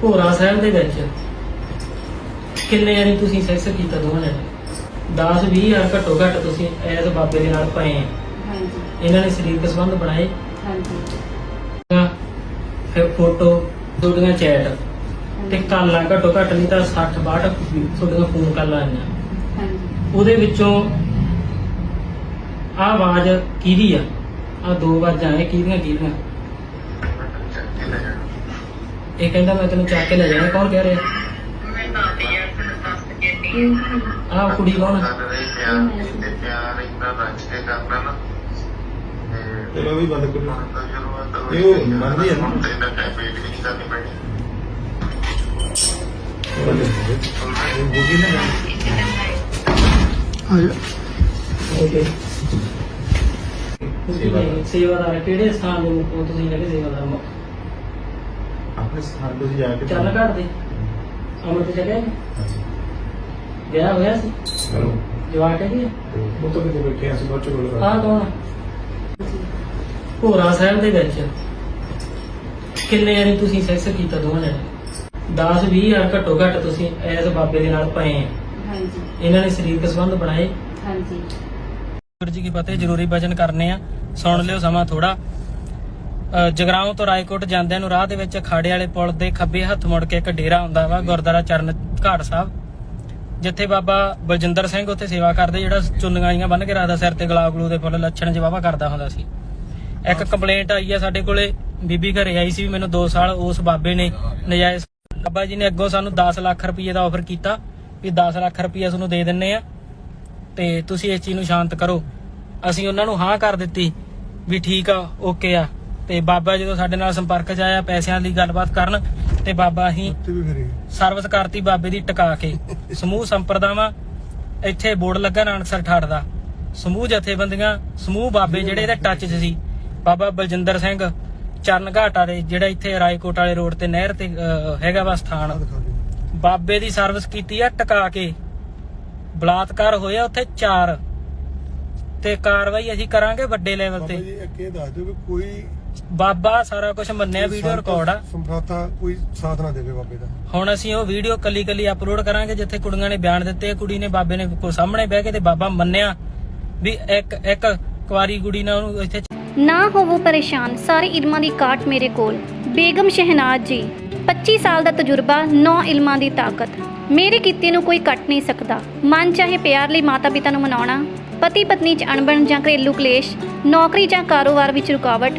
ਭੋਰਾ ਸਾਹਿਬ ਦੇ ਵਿੱਚ। ਕਿੰਨੇ ਵਾਰੀ ਤੁਸੀਂ ਸੈਕਸ ਕੀਤਾ ਦੋਵਾਂ ਨੇ 10 20 ਹਜ਼ਾਰ ਘੱਟੋ ਘੱਟ ਤੁਸੀਂ ਐਸ ਬਾਬੇ ਦੇ ਨਾਲ ਪਏ ਆ। ਹਾਂਜੀ। ਇਹਨਾਂ ਨੇ ਸਰੀਰਕ ਸੰਬੰਧ ਬਣਾਏ। ਹਾਂਜੀ। ਫਿਰ ਫੋਟੋ ਤੁਹਾਡੀਆਂ ਚੈਟ ਤੇ ਕਾਲਾਂ ਘੱਟੋ ਘੱਟ ਨਹੀਂ ਤਾਂ 60 62 ਤੁਹਾਡੀਆਂ ਫੋਨ ਕਾਲਾਂ ਆਈਆਂ। ਹਾਂਜੀ। ਉਹਦੇ ਵਿੱਚੋਂ ਆਹ ਆਵਾਜ਼ ਕਿਹਦੀ ਆ? ਆ ਦੋ ਆਵਾਜ਼ਾਂ ਇਹ ਕਿਹਦੀਆਂ ਕਿਹਦੀਆਂ? ਇਹ ਕਹਿੰਦਾ ਮੈਂ ਤੈਨੂੰ ਚੱਕ ਕੇ ਲੈ ਜਾਣਾ ਕੌਣ ਕਹਿ ਰਿਹਾ? ਆਹ ਕੁੜੀ ਕੌਣ ਆ? ਚਲੋ ਵੀ ਬੰਦ ਕਰੋ। ਇਹ ਉਹ ਮੰਨਦੀ ਹੈ ਨਾ? ਬੰਦ ਕਰੋ ਇਹ ਬੋਗੀ ਨਾ ਓਕੇ ਸੇਵਾਦਾਰ। ਸੇਵਾਦਾਰ ਕਿਹੜੇ ਸਥਾਨ ਦੇ ਮੁੱਖ ਹੋ? ਤੁਸੀਂ ਜਿਹੜੇ ਸੇਵਾਦਾਰ ਮੁੱਖ। ਆਪਣੇ ਸਥਾਨ ਤੋਂ ਜਾ ਕੇ ਚੱਲ ਘੱਟ ਦੇ। ਅਮਰਤ ਜਗ੍ਹਾ ਗਿਆ ਹੋਇਆ ਸੀ? ਚਲੋ ਜਵਾਕ ਹੈ ਜੀ ਉਹ ਤੋਂ ਕਿਤੇ ਬੈਠੇ ਅਸੀਂ ਬਾਅਦ ਚ ਗੱਲ ਆਹ ਕੌਣ ਆ? ਭੋਰਾ ਸਾਹਿਬ ਦੇ ਵਿੱਚ। ਕਿੰਨੇ ਵਾਰੀ ਤੁਸੀਂ ਸੈਕਸ ਕੀਤਾ ਦੋਵਾਂ ਨੇ? 10 20 ਹਜ਼ਾਰ ਘੱਟੋ ਘੱਟ ਤੁਸੀਂ ਐਸ ਬਾਬੇ ਦੇ ਨਾਲ ਪਏ ਆ। ਹਾਂਜੀ। ਇਹਨਾਂ ਨੇ ਸਰੀਰਕ ਸੰਬੰਧ ਬਣਾਏ? ਹਾਂਜੀ। ਗੁਰੂ ਜੀ ਕੀ ਫਤਿਹ ਜ਼ਰੂਰੀ ਵਚਨ ਕਰਨੇ ਆ। ਸੁਣ ਲਿਓ ਸਮਾਂ ਥੋੜਾ ਜਗਰਾਉਂ ਤੋਂ ਰਾਏਕੋਟ ਜਾਂਦਿਆਂ ਨੂੰ ਰਾਹ ਦੇ ਵਿੱਚ ਖਾੜੇ ਵਾਲੇ ਪੁਲ ਦੇ ਖੱਬੇ ਹੱਥ ਮੁੜ ਕੇ ਇੱਕ ਡੇਰਾ ਹੁੰਦਾ ਵਾ ਗੁਰਦੁਆਰਾ ਚਰਨ ਘਾਟ ਸਾਹਿਬ ਜਿੱਥੇ ਬਾਬਾ ਬਲਜਿੰਦਰ ਸਿੰਘ ਉੱਥੇ ਸੇਵਾ ਕਰਦੇ ਜਿਹੜਾ ਚੁੰਨੀਆਂ ਆਈਆਂ ਬੰਨ ਕੇ ਰੱਖਦਾ ਸਿਰ ਤੇ ਗੁਲਾਬ ਗਲੂ ਦੇ ਫੁੱਲ ਲੱਛਣ ਜਵਾਵਾ ਕਰਦਾ ਹੁੰਦਾ ਸੀ। ਇੱਕ ਕੰਪਲੇਂਟ ਆਈ ਆ ਸਾਡੇ ਕੋਲੇ ਬੀਬੀ ਘਰੇ ਆਈ ਸੀ ਵੀ ਮੈਨੂੰ 2 ਸਾਲ ਉਸ ਬਾਬੇ ਨੇ ਨਜਾਇਜ਼ ਬਾਬਾ ਜੀ ਨੇ ਅੱਗੋਂ ਸਾਨੂੰ 10 ਲੱਖ ਰੁਪਏ ਦਾ ਆਫਰ ਕੀਤਾ ਵੀ 10 ਲੱਖ ਰੁਪਏ ਤੁਹਾਨੂੰ ਦੇ ਦਿੰਨੇ ਆ ਤੇ ਤੁਸੀਂ ਇਸ ਚੀਜ਼ ਨੂੰ ਸ਼ਾਂਤ ਕਰੋ। ਅਸੀਂ ਉਹਨਾਂ ਨੂੰ ਹਾਂ ਕਰ ਦਿੱਤੀ ਵੀ ਠੀਕ ਆ ਓਕੇ ਆ। ਤੇ ਬਾਬਾ ਜਦੋਂ ਸਾਡੇ ਨਾਲ ਸੰਪਰਕ 'ਚ ਆਇਆ ਪੈਸਿਆਂ ਦੀ ਗੱਲਬਾਤ ਕਰਨ ਤੇ ਬਾਬਾ ਫਿਰ। ਸਰਵਿਸ ਕਰਤੀ ਬਾਬੇ ਦੀ ਟਿਕਾ ਕੇ ਸਮੂਹ ਸੰਪਰਦਾਵਾਂ ਇੱਥੇ ਬੋਰਡ ਲੱਗਾ ਨਾਨਕਸਰ ਠਾੜ ਦਾ। ਸਮੂਹ ਜਥੇਬੰਦੀਆਂ ਸਮੂਹ ਬਾਬੇ ਜਿਹੜੇ ਇਹਦੇ ਟੱਚ 'ਚ ਸੀ। ਬਾਬਾ ਬਲਜਿੰਦਰ ਸਿੰਘ ਚਰਨ ਘਾਟਾ ਦੇ ਜਿਹੜਾ ਇੱਥੇ ਰਾਏਕੋਟ ਵਾਲੇ ਰੋਡ ਤੇ ਨਹਿਰ ਤੇ ਹੈਗਾ ਵਾ ਸਥਾਨ। ਬਾਬੇ ਦੀ ਸਰਵਿਸ ਕੀਤੀ ਆ ਟਿਕਾ ਕੇ। ਬਲਾਤਕਾਰ ਹੋਇਆ ਉੱਥੇ 4 ਤੇ ਕਾਰਵਾਈ ਅਸੀਂ ਕਰਾਂਗੇ ਵੱਡੇ ਲੈਵਲ ਬਾਬਾ ਤੇ ਜੀ ਇੱਕ ਇਹ ਦੱਸ ਦਿਓ ਕਿ ਕੋਈ ਬਾਬਾ ਸਾਰਾ ਕੁਝ ਮੰਨਿਆ ਵੀਡੀਓ ਰਿਕਾਰਡ ਆ। ਸੰਪਰਾਤਾ ਕੋਈ ਸਾਥ ਨਾ ਦੇਵੇ ਬਾਬੇ ਦਾ। ਹੁਣ ਅਸੀਂ ਉਹ ਵੀਡੀਓ ਕੱਲੀ ਕੱਲੀ ਅਪਲੋਡ ਕਰਾਂਗੇ ਜਿੱਥੇ ਕੁੜੀਆਂ ਨੇ ਬਿਆਨ ਦਿੱਤੇ ਕੁੜੀ ਨੇ ਬਾਬੇ ਨੇ ਕੋ ਸਾਹਮਣੇ ਬਹਿ ਕੇ ਤੇ ਬਾਬਾ ਮੰਨਿਆ ਵੀ ਇੱਕ ਇੱਕ ਕੁਆਰੀ ਕੁੜੀ ਨੇ ਉਹਨੂੰ ਇੱਥੇ ਨਾ ਹੋਵੋ ਪਰੇਸ਼ਾਨ ਸਾਰੇ ਇਲਮਾਂ ਦੀ ਕਾਟ ਮੇਰੇ ਕੋਲ। ਬੇਗਮ ਸ਼ਹਿਨਾਜ਼ ਜੀ 25 ਸਾਲ ਦਾ ਤਜਰਬਾ 9 ਇਲਮਾਂ ਦੀ ਤਾਕਤ। ਮੇਰੇ ਕੀਤੇ ਨੂੰ ਕੋਈ ਕੱਟ ਨਹੀਂ ਸਕਦਾ। ਮਨ ਚਾਹੇ ਪਿਆਰ ਲਈ ਮਾਤਾ ਪਿਤਾ ਨੂੰ ਮਨਾਉਣਾ ਪਤੀ ਪਤਨੀ 'ਚ ਅਣਬਣ ਜਾਂ ਘਰੇਲੂ ਕਲੇਸ਼ ਨੌਕਰੀ ਜਾਂ ਕਾਰੋਬਾਰ ਵਿੱਚ ਰੁਕਾਵਟ